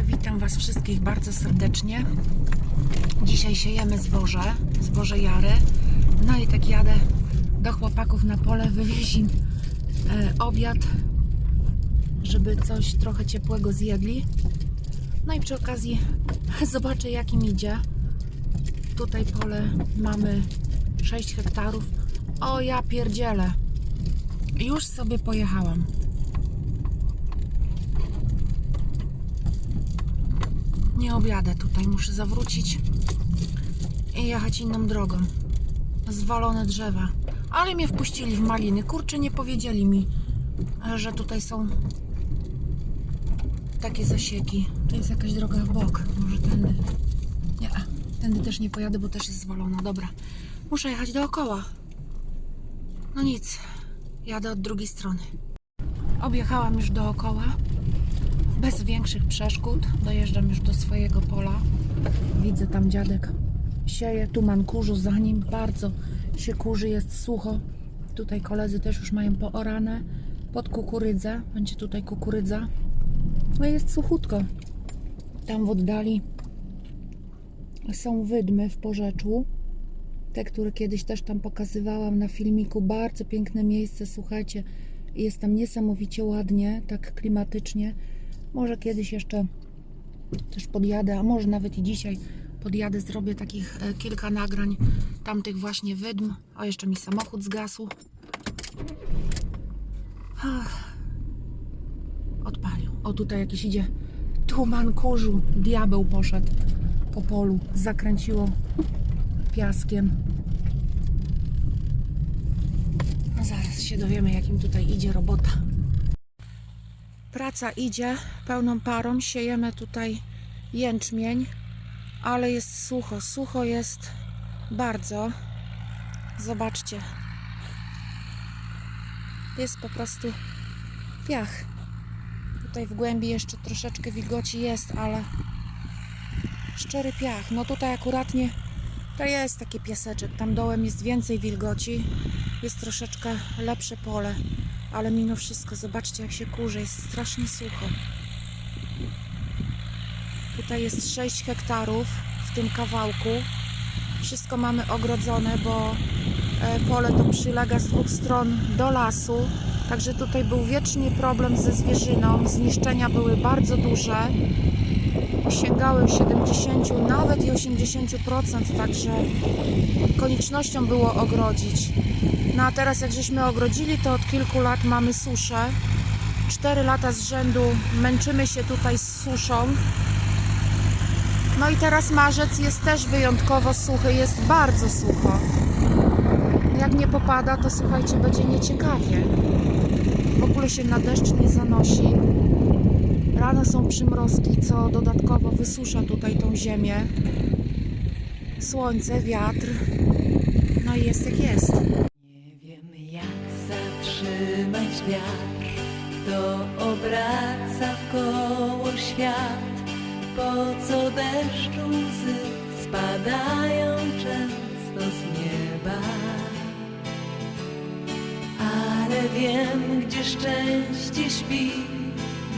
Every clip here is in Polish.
Witam Was wszystkich bardzo serdecznie. Dzisiaj siejemy zboże, zboże jary. No i tak jadę do chłopaków na pole wywieźć im e, obiad, żeby coś trochę ciepłego zjedli. No i przy okazji zobaczę jak im idzie. Tutaj pole mamy 6 hektarów. O ja pierdzielę. Już sobie pojechałam. Nie objadę tutaj, muszę zawrócić i jechać inną drogą. Zwalone drzewa. Ale mnie wpuścili w maliny. Kurczę, nie powiedzieli mi, że tutaj są takie zasieki. Tu jest jakaś droga w bok. Może tędy. Nie, tędy też nie pojadę, bo też jest zwalona. Dobra, muszę jechać dookoła. No nic, jadę od drugiej strony. Objechałam już dookoła bez większych przeszkód. Dojeżdżam już do swojego pola. Widzę tam dziadek sieje, tuman kurzu za nim. Bardzo się kurzy, jest sucho. Tutaj koledzy też już mają poorane pod kukurydzę. Będzie tutaj kukurydza. No jest suchutko. Tam w oddali są wydmy w porzeczu. Te, które kiedyś też tam pokazywałam na filmiku. Bardzo piękne miejsce, słuchajcie. Jest tam niesamowicie ładnie, tak klimatycznie. Może kiedyś jeszcze też podjadę, a może nawet i dzisiaj podjadę, zrobię takich e, kilka nagrań tamtych właśnie wydm. O, jeszcze mi samochód zgasł. Ach. Odpalił. O, tutaj jakiś idzie tuman kurzu. Diabeł poszedł po polu. Zakręciło piaskiem. No zaraz się dowiemy, jakim tutaj idzie robota. Praca idzie pełną parą. Siejemy tutaj jęczmień, ale jest sucho. Sucho jest bardzo. Zobaczcie. Jest po prostu piach. Tutaj w głębi jeszcze troszeczkę wilgoci jest, ale szczery piach. No tutaj akuratnie to jest taki piaseczek. Tam dołem jest więcej wilgoci. Jest troszeczkę lepsze pole ale mimo wszystko zobaczcie jak się kurze, jest strasznie sucho. Tutaj jest 6 hektarów w tym kawałku. Wszystko mamy ogrodzone, bo e, pole to przylega z dwóch stron do lasu. Także tutaj był wiecznie problem ze zwierzyną. Zniszczenia były bardzo duże. Sięgały 70, nawet i 80%, także koniecznością było ogrodzić. No a teraz jak żeśmy ogrodzili, to od kilku lat mamy suszę. Cztery lata z rzędu męczymy się tutaj z suszą. No i teraz marzec jest też wyjątkowo suchy, jest bardzo sucho. Jak nie popada, to słuchajcie, będzie nieciekawie. W ogóle się na deszcz nie zanosi. Rano są przymrozki, co dodatkowo wysusza tutaj tą ziemię. Słońce, wiatr. No i jest jak jest. Nie wiem jak zatrzymać wiatr, to obraca w koło świat. Po co deszczu łzy spadają często z nieba? Ale wiem, gdzie szczęście śpi,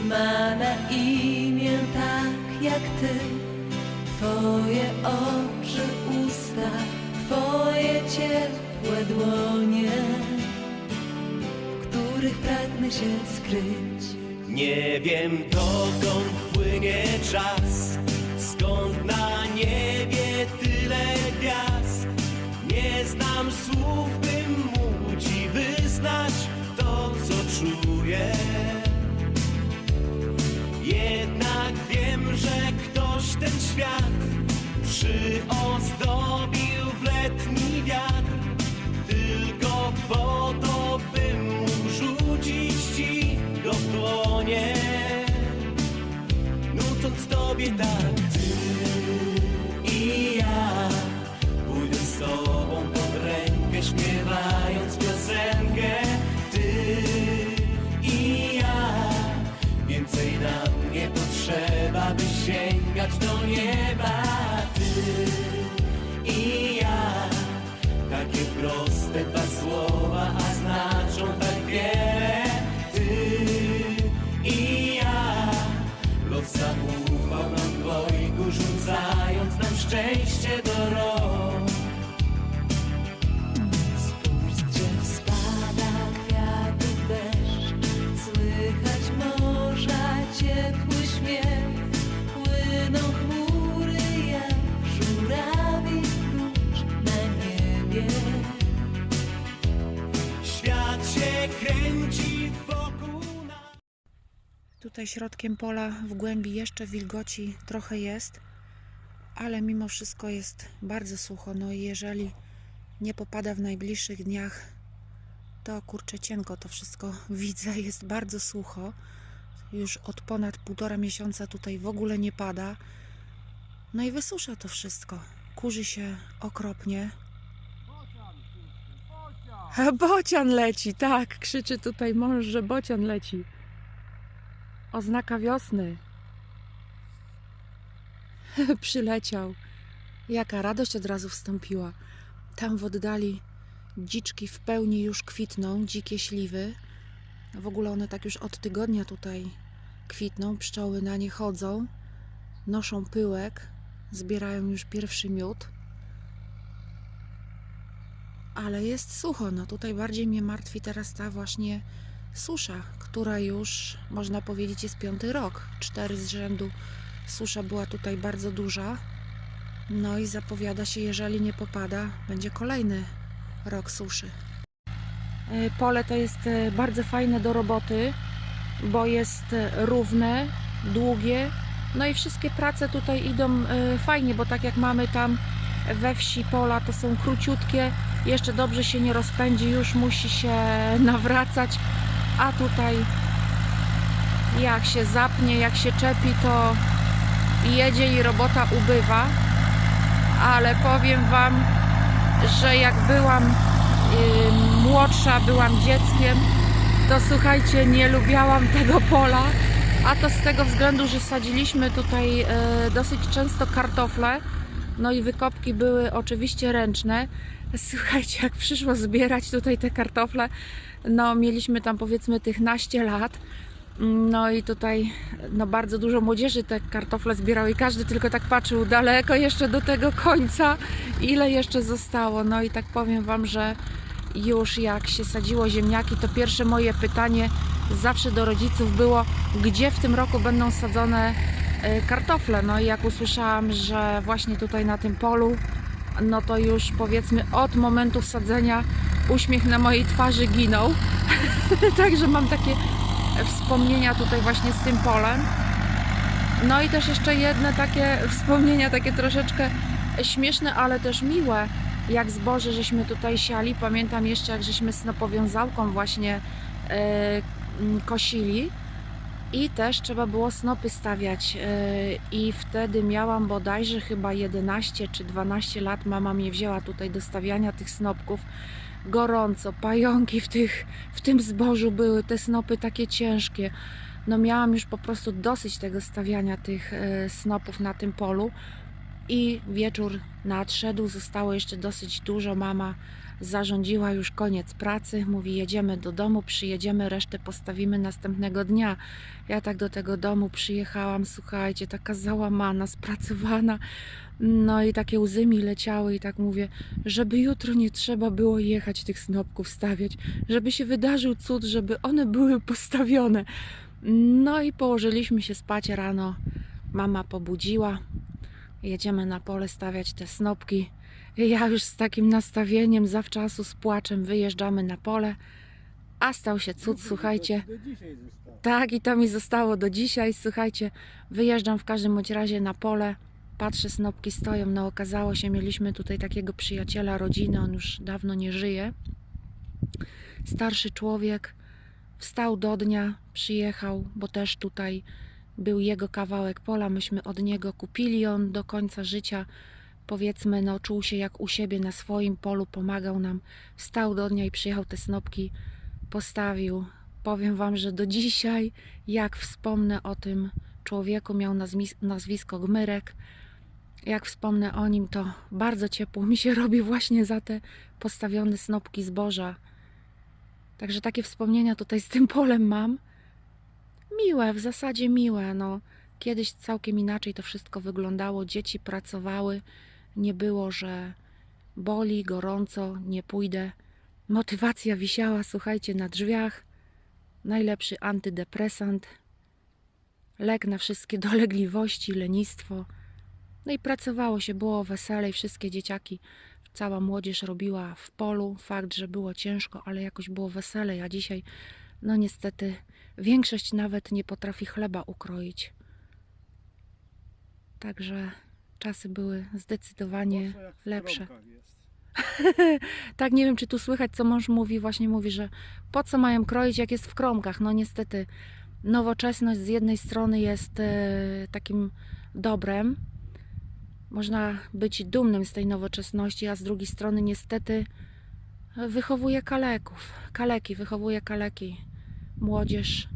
ma na imię tak jak ty. Twoje oczy, usta, Twoje ciepłe dłonie, w których pragnę się skryć. Nie wiem dokąd płynie czas, skąd na niebie tyle gwiazd. Nie znam słów, bym mógł ci wyznać to, co czuję. Jednak wiem, że ktoś ten świat przyozdobił w letni wiatr. Tylko po to, bym mógł rzucić ci go w dłonie. Nucąc tobie tak do Tutaj środkiem pola w głębi jeszcze wilgoci trochę jest, ale mimo wszystko jest bardzo sucho. No i jeżeli nie popada w najbliższych dniach, to kurczę cienko to wszystko widzę. Jest bardzo sucho. Już od ponad półtora miesiąca tutaj w ogóle nie pada. No i wysusza to wszystko. Kurzy się okropnie. Bocian leci, tak, krzyczy tutaj mąż, że bocian leci. Oznaka wiosny. Przyleciał. Jaka radość od razu wstąpiła. Tam w oddali dziczki w pełni już kwitną, dzikie śliwy. W ogóle one tak już od tygodnia tutaj kwitną, pszczoły na nie chodzą, noszą pyłek, zbierają już pierwszy miód. Ale jest sucho, no tutaj bardziej mnie martwi teraz ta właśnie susza, która już można powiedzieć jest piąty rok. Cztery z rzędu susza była tutaj bardzo duża. No i zapowiada się, jeżeli nie popada, będzie kolejny rok suszy. E, Pole to jest e, bardzo fajne do roboty, bo jest e, równe, długie. No i wszystkie prace tutaj idą fajnie, bo tak jak mamy tam we wsi pola, to są króciutkie, jeszcze dobrze się nie rozpędzi, już musi się nawracać, a tutaj jak się zapnie, jak się czepi, to jedzie i robota ubywa. Ale powiem Wam, że jak byłam y, młodsza, byłam dzieckiem, to słuchajcie, nie lubiałam tego pola. A to z tego względu, że sadziliśmy tutaj y, dosyć często kartofle. No i wykopki były oczywiście ręczne. Słuchajcie, jak przyszło zbierać tutaj te kartofle, no mieliśmy tam powiedzmy tych naście lat. No i tutaj no bardzo dużo młodzieży te kartofle zbierało i każdy tylko tak patrzył daleko jeszcze do tego końca, ile jeszcze zostało. No i tak powiem Wam, że już jak się sadziło ziemniaki, to pierwsze moje pytanie zawsze do rodziców było, gdzie w tym roku będą sadzone kartofle. No i jak usłyszałam, że właśnie tutaj na tym polu, no to już powiedzmy od momentu sadzenia uśmiech na mojej twarzy ginął. Także mam takie wspomnienia tutaj właśnie z tym polem. No i też jeszcze jedne takie wspomnienia, takie troszeczkę śmieszne, ale też miłe. Jak zboże żeśmy tutaj siali. Pamiętam jeszcze, jak żeśmy snopowiązałką właśnie m, kosili. I też trzeba było snopy stawiać. e, I wtedy miałam bodajże chyba 11 czy 12 lat. Mama mnie wzięła tutaj do stawiania tych snopków. Gorąco, pająki w, tych, w tym zbożu były, te snopy takie ciężkie. No miałam już po prostu dosyć tego stawiania tych e, snopów na tym polu. I wieczór nadszedł, zostało jeszcze dosyć dużo. Mama zarządziła już koniec pracy. Mówi: Jedziemy do domu, przyjedziemy, resztę postawimy następnego dnia. Ja tak do tego domu przyjechałam, słuchajcie, taka załamana, spracowana. No i takie łzy mi leciały, i tak mówię, żeby jutro nie trzeba było jechać tych snopków stawiać, żeby się wydarzył cud, żeby one były postawione. No i położyliśmy się spać rano. Mama pobudziła. Jedziemy na pole stawiać te snopki. Ja już z takim nastawieniem zawczasu, z płaczem wyjeżdżamy na pole. A stał się cud, słuchajcie. Tak, i to mi zostało do dzisiaj. Słuchajcie, wyjeżdżam w każdym bądź razie na pole. Patrzę, snopki stoją. No okazało się, mieliśmy tutaj takiego przyjaciela rodziny, on już dawno nie żyje. Starszy człowiek, wstał do dnia, przyjechał, bo też tutaj był jego kawałek pola. Myśmy od niego kupili on do końca życia. Powiedzmy, no czuł się jak u siebie na swoim polu, pomagał nam. Wstał do dnia i przyjechał te snopki, postawił. Powiem wam, że do dzisiaj, jak wspomnę o tym człowieku, miał nazwisko Gmyrek. Jak wspomnę o nim, to bardzo ciepło mi się robi właśnie za te postawione snopki zboża. Także takie wspomnienia tutaj z tym polem mam. Miłe, w zasadzie miłe. No, Kiedyś całkiem inaczej to wszystko wyglądało. Dzieci pracowały, nie było, że boli, gorąco, nie pójdę. Motywacja wisiała, słuchajcie, na drzwiach. Najlepszy antydepresant, lek na wszystkie dolegliwości, lenistwo. No i pracowało się, było weselej, wszystkie dzieciaki, cała młodzież robiła w polu. Fakt, że było ciężko, ale jakoś było weselej, a dzisiaj, no niestety, większość nawet nie potrafi chleba ukroić. Także czasy były zdecydowanie lepsze. Tak, nie wiem, czy tu słychać, co mąż mówi. Właśnie mówi, że po co mają kroić, jak jest w kromkach. No niestety, nowoczesność z jednej strony jest e, takim dobrem. Można być dumnym z tej nowoczesności, a z drugiej strony niestety wychowuje kaleków. Kaleki, wychowuje kaleki. Młodzież.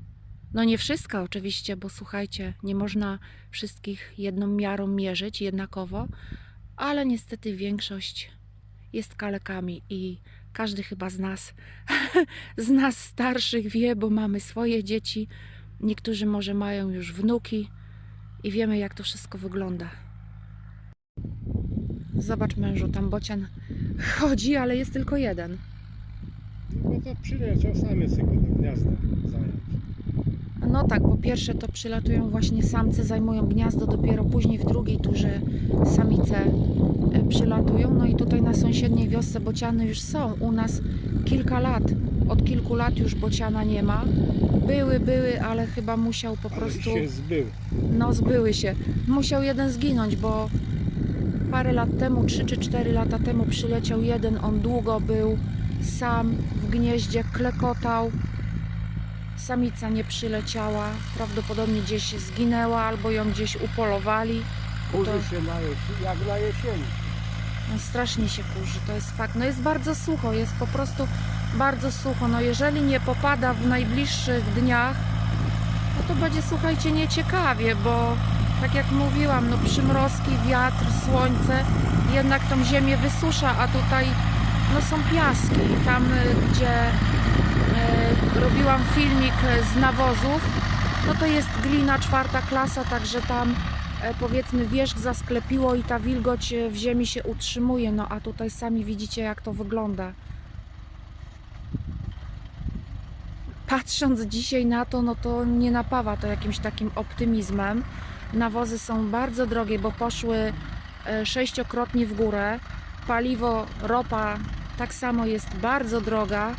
No nie wszystko oczywiście, bo słuchajcie, nie można wszystkich jedną miarą mierzyć jednakowo, ale niestety większość jest kalekami i każdy chyba z nas, z nas starszych wie, bo mamy swoje dzieci. Niektórzy może mają już wnuki i wiemy, jak to wszystko wygląda. Zobacz mężu, tam bocian chodzi, ale jest tylko jeden. No to przyleciał samiec tylko do. No tak, po pierwsze to przylatują właśnie samce, zajmują gniazdo, dopiero później w drugiej turze samice e, przylatują. No i tutaj na sąsiedniej wiosce bociany już są. U nas kilka lat, od kilku lat już bociana nie ma. Były, były, ale chyba musiał po prostu, się zbył. no zbyły się. Musiał jeden zginąć, bo parę lat temu, 3 czy 4 lata temu przyleciał jeden, on długo był sam w gnieździe, klekotał. Samica nie przyleciała, prawdopodobnie gdzieś zginęła albo ją gdzieś upolowali. Kurzy To- się na jesieni, jak na jesieni. No, strasznie się kurzy, to jest fakt. No jest bardzo sucho, jest po prostu bardzo sucho. No jeżeli nie popada w najbliższych dniach, no to będzie, słuchajcie, nieciekawie, bo tak jak mówiłam, no przymrozki, wiatr, słońce, jednak tą ziemię wysusza, a tutaj no są piaski. Tam, y, gdzie robiłam filmik z nawozów, no to jest glina czwarta klasa, także tam e, powiedzmy wierzch zasklepiło i ta wilgoć e, w ziemi się utrzymuje, no a tutaj sami widzicie jak to wygląda. Patrząc dzisiaj na to, no to nie napawa to jakimś takim optymizmem. Nawozy są bardzo drogie, bo poszły e, sześciokrotnie w górę. Paliwo, ropa tak samo jest bardzo droga.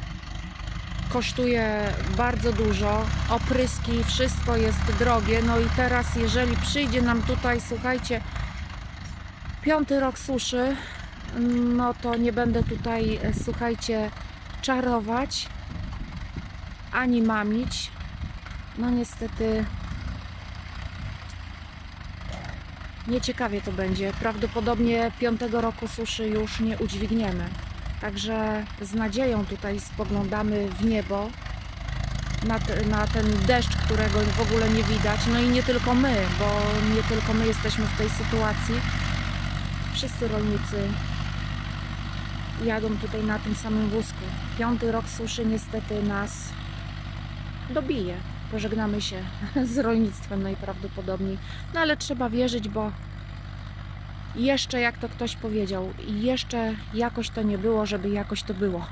Kosztuje bardzo dużo. Opryski, wszystko jest drogie. No i teraz, jeżeli przyjdzie nam tutaj, słuchajcie, piąty rok suszy, no to nie będę tutaj, e, słuchajcie, czarować ani mamić. No niestety nieciekawie to będzie. Prawdopodobnie piątego roku suszy już nie udźwigniemy. Także z nadzieją tutaj spoglądamy w niebo na, te, na ten deszcz, którego w ogóle nie widać. No i nie tylko my, bo nie tylko my jesteśmy w tej sytuacji. Wszyscy rolnicy jadą tutaj na tym samym wózku. Piąty rok suszy niestety nas dobije. Pożegnamy się z rolnictwem najprawdopodobniej. No ale trzeba wierzyć, bo jeszcze jak to ktoś powiedział, jeszcze jakoś to nie było, żeby jakoś to było.